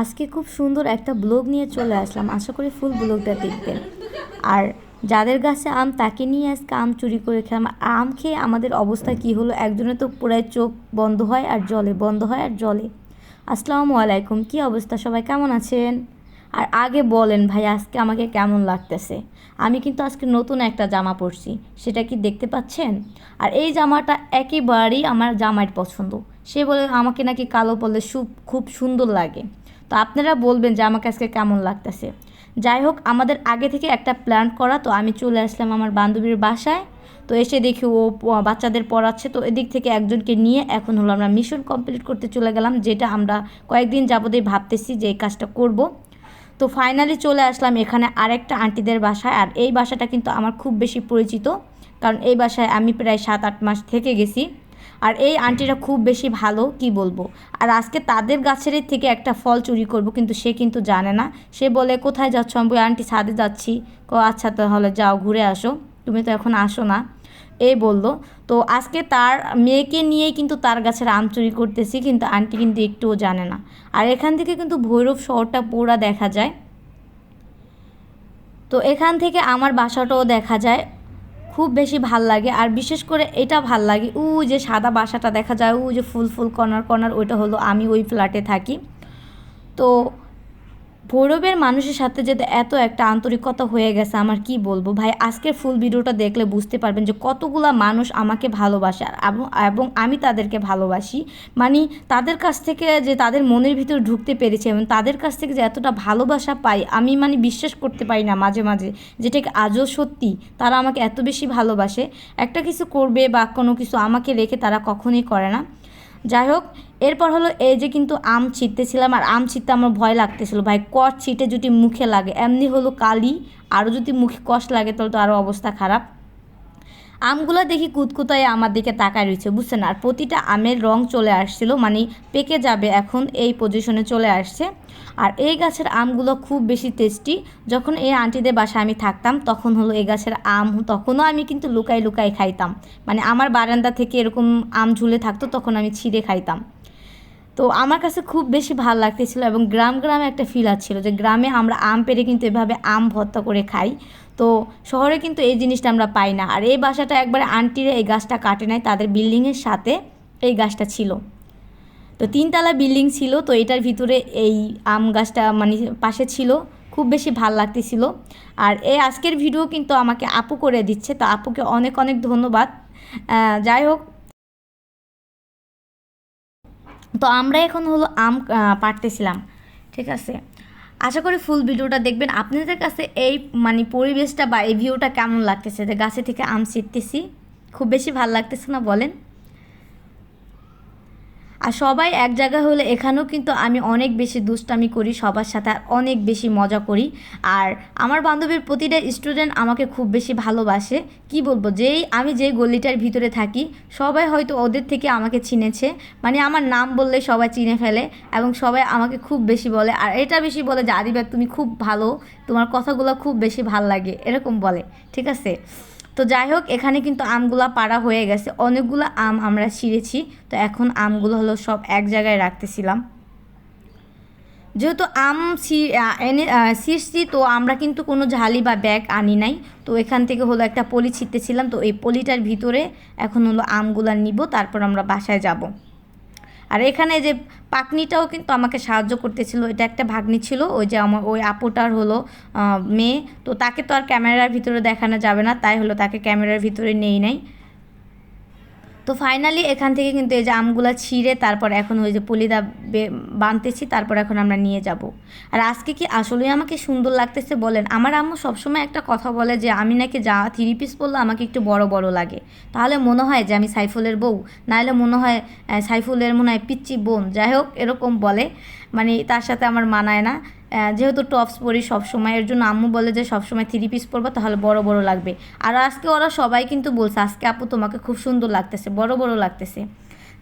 আজকে খুব সুন্দর একটা ব্লগ নিয়ে চলে আসলাম। আশা করি ফুল ব্লগটা দেখবেন। আর যাদের গাছে আম, তাকে নিয়ে আজকে আম চুরি করে খেলাম। আম খেয়ে আমাদের অবস্থা কি হলো? একজনের তো পুরাই চোখ বন্ধ হয় আর জলে, বন্ধ হয় আর জলে। আসসালামু আলাইকুম, কি অবস্থা? সবাই কেমন আছেন? আর আগে বলেন ভাই, আজকে আমাকে কেমন লাগতেছে? আমি কিন্তু আজকে নতুন একটা জামা পরছি। সেটা কি দেখতে পাচ্ছেন? আর এই জামাটা একেবারেই আমার জামাইয়ের পছন্দ। সে বলে, আমাকে নাকি কালো পরলে খুব সুন্দর লাগে। তো আপনারা বলবেন যে আমাকে আজকে কেমন লাগতেছে। যাই হোক, আমাদের আগে থেকে একটা প্ল্যান করা, তো আমি চলে আসলাম আমার বান্ধবীর বাসায়। তো এসে দেখি ও বাচ্চাদের পড়াচ্ছে, তো এদিক থেকে একজনকে নিয়ে এখন হলো আমরা মিশন কমপ্লিট করতে চলে গেলাম, যেটা আমরা কয়েকদিন যাবতেই ভাবতেছি যে এই কাজটা করব। তো ফাইনালি চলে আসলাম এখানে আরেকটা আন্টিদের বাসায়, আর এই বাসাটা কিন্তু আমার খুব বেশি পরিচিত, কারণ এই বাসায় আমি প্রায় সাত আট মাস থেকে গেছি। আর এই আন্টিটা খুব বেশি ভালো, কি বলব? আর আজকে তাদের গাছের থেকে একটা ফল চুরি করব, কিন্তু সে কিন্তু জানে না। সে বলে, কোথায় যাচ্ছ? আমি আন্টি, ছাদে যাচ্ছি। কো আচ্ছা তাহলে যাও, ঘুরে আসো। তুমি তো এখন আসো না। এই বলল। তো আজকে তার মেয়েকে নিয়েই কিন্তু তার গাছের আম চুরি করতেছি, কিন্তু আন্টি কিন্তু একটুও জানে না। আর এখান থেকে কিন্তু ভৈরব শহরটা পুরা দেখা যায়। তো এখান থেকে আমার বাসাটাও দেখা যায়। খুব বেশি ভালো লাগে। আর বিশেষ করে এটা ভালো লাগে উ যে সাদা বাসাটা দেখা যায় উ যে ফুল ফুল কর্নার কর্নার, ওইটা হলো আমি ওই ফ্ল্যাটে থাকি। তো ভৈরবের মানুষের সাথে যে এত একটা আন্তরিকতা হয়ে গেছে, আমার কি বলব? ভাই, আজকের ফুল ভিডিওটা দেখলে বুঝতে পারবেন যে কতগুলা মানুষ আমাকে ভালোবাসে এবং- আমি তাদেরকে ভালোবাসি। মানে তাদের কাছ থেকে যে তাদের মনের ভিতর ঢুকতে পেরেছে এবং তাদের কাছ থেকে যে এতটা ভালোবাসা পাই, আমি মানে বিশ্বাস করতে পারি না মাঝে মাঝে যেটা কি আজও সত্যি। তারা আমাকে এত বেশি ভালোবাসে। একটা কিছু করবে বা কোনো কিছু আমাকে রেখে তারা কখনোই করে না। যাই হোক এরপর হলো এই যে কিন্তু আম ছিটতেছিলাম, আর আম ছিটতে আমার ভয় লাগতেছিল। ভাই, কষ ছিটে যদি মুখে লাগে, এমনি হলো কালি আরও যদি মুখে কষ লাগে তাহলে তো আরও অবস্থা খারাপ। আমগুলো দেখি কুতকুতায় আমার দিকে তাকায় রয়েছে, বুঝছেন? আর প্রতিটা আমের রং চলে আসছিল মানে পেকে যাবে এখন এই পজিশনে চলে আসছে। আর এই গাছের আমগুলো খুব বেশি টেস্টি যখন এই আন্টিদের বাসায় আমি থাকতাম, তখন হলো এই গাছের আম, তখনও আমি কিন্তু লুকাই লুকাই খাইতাম। মানে আমার বারান্দা থেকে এরকম আম ঝুলে থাকতো, তখন আমি ছিঁড়ে খাইতাম। তো আমার কাছে খুব বেশি ভালো লাগতেছিল এবং গ্রাম গ্রামে একটা ফিল আসছিল যে গ্রামে আমরা আম পেরে কিন্তু এভাবে আম ভর্তা করে খাই। তো শহরে কিন্তু এই জিনিসটা আমরা পাই না। আর এই বাসাটা একবারে আন্টিরা এই গাছটা কাটে নাই, তাদের বিল্ডিংয়ের সাথে এই গাছটা ছিল। তো তিনতলা বিল্ডিং ছিল, তো এটার ভিতরে এই আম গাছটা মানে পাশে ছিল, খুব বেশি ভালো লাগতেছিল। আর এই আজকের ভিডিও কিন্তু আমাকে আপু করে দিচ্ছে, তো আপুকে অনেক অনেক ধন্যবাদ। যাই হোক তো আমরা এখন হলো আম পারতেছিলাম ঠিক আছে? আশা করি ফুল ভিডিওটা দেখবেন। আপনাদের কাছে এই মানে পরিবেশটা বা এই ভিউটা কেমন লাগতেছে? যে গাছে থেকে আম ছিটতেছি, খুব বেশি ভালো লাগতেছে না বলেন? আর সবাই এক জায়গায় হলে এখানেও কিন্তু আমি অনেক বেশি দুষ্টামি করি, সবার সাথে অনেক বেশি মজা করি। আর আমার বান্ধবীর প্রতিটা স্টুডেন্ট আমাকে খুব বেশি ভালোবাসে। কি বলব, যেই আমি যেই গলিটার ভিতরে থাকি, সবাই হয়তো ওদের থেকে আমাকে চিনেছে। মানে আমার নাম বললে সবাই চিনে ফেলে এবং সবাই আমাকে খুব বেশি বলে। আর এটা বেশি বলে যে আদিবা তুমি খুব ভালো। তোমার কথাগুলো খুব বেশি ভালো লাগে। এরকম বলে, ঠিক আছে? তো যাই হোক এখানে কিন্তু আমগুলা পাড়া হয়ে গেছে। অনেকগুলো আম আমরা ছিঁড়েছি। তো এখন আমগুলো হলো সব এক জায়গায় রাখতেছিলাম। যেহেতু আম এনে ছিঁড়ছি, তো আমরা কিন্তু কোনো ঝালি বা ব্যাগ আনি নাই। তো এখান থেকে হলো একটা পলি ছিটতেছিলাম তো এই পলিটার ভিতরে এখন হলো আমগুলা নিব। তারপর আমরা বাসায় যাব। আর এখানে যে পাকনিটাও কিন্তু আমাকে সাহায্য করতেছিল, এটা একটা ভাগ্নি ছিল, ওই যে আমার, ওই আপুটার হলো মেয়ে। তো তাকে তো আর ক্যামেরার ভিতরে দেখানো যাবে না, তাই হলো তাকে ক্যামেরার ভিতরে নেই নাই। তো ফাইনালি এখান থেকে কিন্তু এই যে আমগুলো ছিঁড়ে তারপর এখন ওই যে পলিদা বে- বানতেছি, তারপর এখন আমরা নিয়ে যাব। আর আজকে কি আসলেই আমাকে সুন্দর লাগতেছে বলেন? আমার আম্মু সবসময় একটা কথা বলে যে, আমি নাকি যা থ্রি পিস পরলে আমাকে একটু বড় বড় লাগে। তাহলে মনে হয় যে, আমি সাইফুলের বউ। নাহলে মনে হয় সাইফুলের মনে হয় পিচ্চি বোন। যাই হোক, এরকম বলে। মানে তার সাথে আমার মানায় না। যেহেতু টপস পরি সবসময়, এর জন্য আম্মু বলে যে সবসময় থ্রি পিস পরবো, তাহলে বড় বড় লাগবে। আর আজকে ওরা সবাই কিন্তু বলছে, আজকে আপু তোমাকে খুব সুন্দর লাগতেছে, বড় বড় লাগতেছে।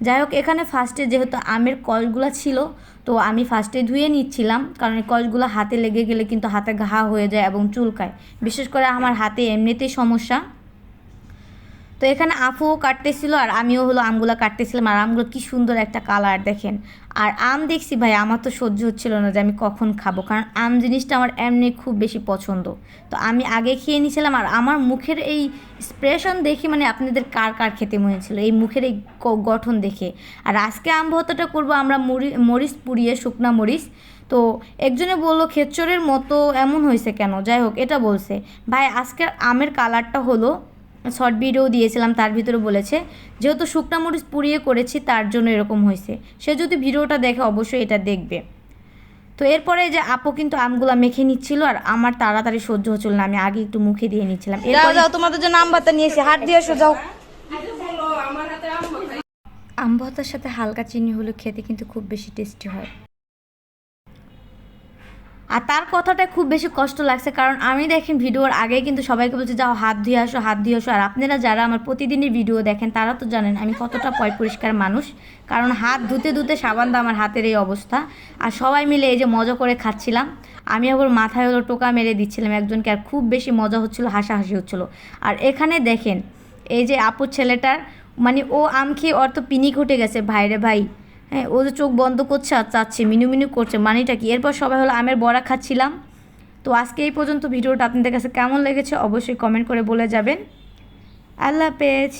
যাই হোক, এখানে ফার্স্টে যেহেতু আমের কলগুলো ছিল, তো আমি ফার্স্টে ধুয়ে নিচ্ছিলাম, কারণ এই কলগুলো হাতে লেগে গেলে কিন্তু হাতে ঘা হয়ে যায় এবং চুলকায়। বিশেষ করে আমার হাতে এমনিতেই সমস্যা। তো এখানে আফুও কাটতেছিল আর আমিও হলো আমগুলো কাটতেছিলাম আর আমগুলো কি সুন্দর একটা কালার দেখেন। আর আম দেখছি ভাই, আমার তো সহ্য হচ্ছিল না যে আমি কখন খাব, কারণ আম জিনিসটা আমার এমনি খুব বেশি পছন্দ। তো আমি আগে খেয়ে নিয়েছিলাম আর আমার মুখের এই এক্সপ্রেশন দেখে মানে আপনাদের কার কার খেতে মনে ছিল, এই মুখের এই গঠন দেখে। আর আজকে আম ভর্তাটা করব আমরা মরি, মরিচ পুড়িয়ে শুকনা মরিচ। তো একজনে বলল খেচ্চরের মতো এমন হয়েছে কেন? যাই হোক, এটা বলছে। ভাই, আজকের আমের কালারটা হলো শর্ট ভিডিও দিয়েছিলাম তার ভিতরে বলেছে যেহেতু শুকনা মরিচ পুড়িয়ে করেছি তার জন্য এরকম হয়েছে। সে যদি ভিডিওটা দেখে অবশ্যই এটা দেখবে। তো এরপরে যে আপু কিন্তু আমগুলা মেখে নিচ্ছিল আর আমার তাড়াতাড়ি সহ্য হচ্ছিল না আমি আগে একটু মুখে দিয়ে নিচ্ছিলাম। যাও এরপরে যাও তোমাদের জন্য আম ভাতা নিয়েছি হাত দিয়ে এসো যাও। আম ভর্তার সাথে হালকা চিনি হলে খেতে কিন্তু খুব বেশি টেস্টি হয়। আর তার কথাটা খুব বেশি কষ্ট লাগছে, কারণ আমি দেখেন ভিডিওর আগে কিন্তু সবাইকে বলছি, যাও, হাত ধুয়ে আসো, হাত ধুয়ে আসো। আর আপনারা যারা আমার প্রতিদিনই ভিডিও দেখেন, তারা তো জানেন আমি কতটা পয় পরিষ্কার মানুষ, কারণ হাত ধুতে ধুতে সাবান দা আমার হাতের এই অবস্থা। আর সবাই মিলে এই যে মজা করে খাচ্ছিলাম, আমি আবার মাথায় হলো টোকা মেরে দিচ্ছিলাম একজনকে, আর খুব বেশি মজা হচ্ছিল, হাসাহাসি হচ্ছিল। আর এখানে দেখেন, এই যে আপুর ছেলেটার মানে ও আম খেয়ে তো পিনিক উঠে গেছে ভাইরে ভাই ও যে চোখ বন্ধ করছে আর চাচ্ছে, মিনু মিনু করছে, মানিটা কি? এরপর সবাই হলো, আমের বড়া খাচ্ছিলাম। তো আজকে এই পর্যন্ত ভিডিওটা আপনাদের কাছে কেমন লেগেছে অবশ্যই কমেন্ট করে বলে যাবেন। আল্লাহ হাফেজ।